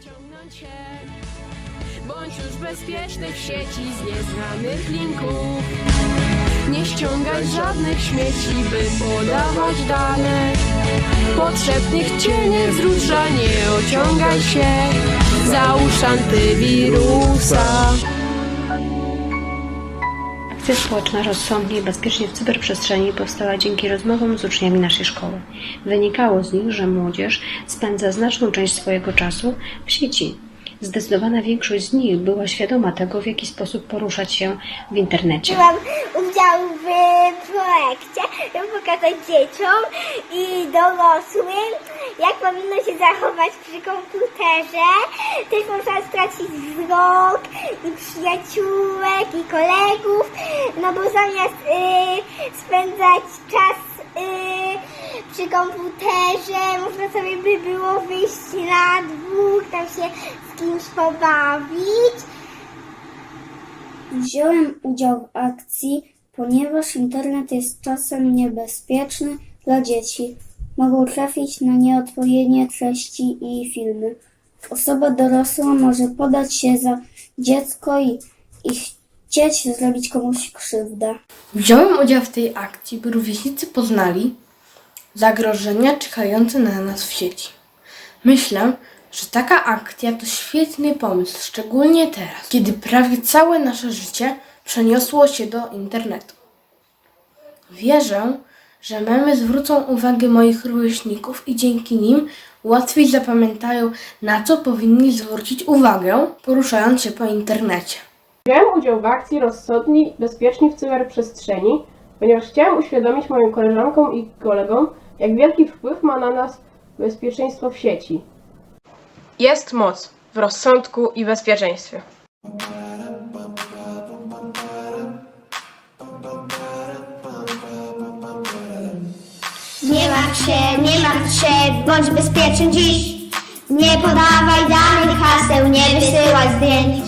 wciągnąć się. Bądź już bezpieczny w sieci z nieznanych linków. Nie ściągaj żadnych śmieci, by podawać dane. Potrzebnych cię nie wzrusza, nie ociągaj się. Załóż antywirusa. Akcja społeczna rozsądnie i bezpiecznie w cyberprzestrzeni powstała dzięki rozmowom z uczniami naszej szkoły. Wynikało z nich, że młodzież spędza znaczną część swojego czasu w sieci. Zdecydowana większość z nich była świadoma tego, w jaki sposób poruszać się w internecie. Brałam udział w projekcie, pokazać dzieciom i dorosłym, jak powinno się zachować przy komputerze. Też można stracić wzrok i przyjaciółek i kolegów, no bo zamiast y, spędzać czas y, przy komputerze, można sobie by było wyjść na dwór, tam się z kimś pobawić. Wziąłem udział w akcji, ponieważ internet jest czasem niebezpieczny dla dzieci. Mogą trafić na nieodpowiednie treści i filmy. Osoba dorosła może podać się za dziecko i, i chcieć zrobić komuś krzywdę. Wziąłem udział w tej akcji, by rówieśnicy poznali zagrożenia czekające na nas w sieci. Myślę, że taka akcja to świetny pomysł, szczególnie teraz, kiedy prawie całe nasze życie przeniosło się do internetu. Wierzę, że memy zwrócą uwagę moich rówieśników i dzięki nim łatwiej zapamiętają, na co powinni zwrócić uwagę, poruszając się po internecie. Wziąłem udział w akcji Rozsądni Bezpieczni w cyberprzestrzeni, ponieważ chciałem uświadomić moim koleżankom i kolegom, jak wielki wpływ ma na nas bezpieczeństwo w sieci. Jest moc w rozsądku i bezpieczeństwie. Martw się, nie martw się, bądź bezpieczny dziś. Nie podawaj danych haseł, nie wysyłaj zdjęć.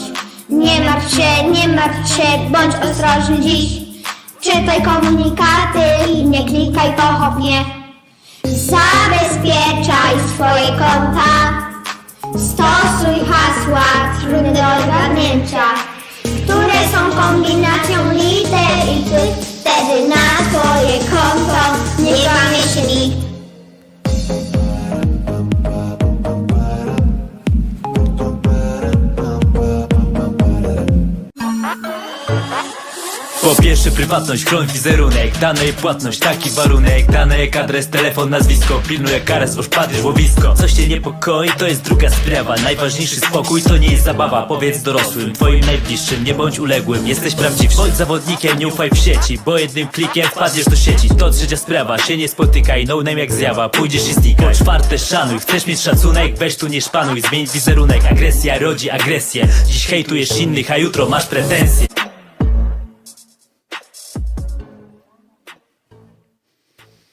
Nie martw się, nie martw się, bądź ostrożny dziś. Czytaj komunikaty i nie klikaj pochopnie. Zabezpieczaj swoje konta. Stosuj hasła trudne do odgadnięcia, które są kombinacją liter i cyfr. Wtedy na twoje konto nie kłamie się Po pierwsze prywatność, chroń wizerunek. Dane i płatność, taki warunek. Dane jak adres, telefon, nazwisko. Pilnuj jak kares, bo wpadniesz w łowisko Coś cię niepokoi, to jest druga sprawa. Najważniejszy spokój, to nie jest zabawa. Powiedz dorosłym, twoim najbliższym Nie bądź uległym, jesteś prawdziwszy. Bądź zawodnikiem, nie ufaj w sieci Bo jednym klikiem wpadniesz do sieci. To trzecia sprawa, się nie spotykaj. No name jak zjawa, pójdziesz i znikaj Po czwarte szanuj, chcesz mieć szacunek? Weź tu nie szpanuj, zmień wizerunek. Agresja rodzi agresję. Dziś hejtujesz innych, a jutro masz pretensje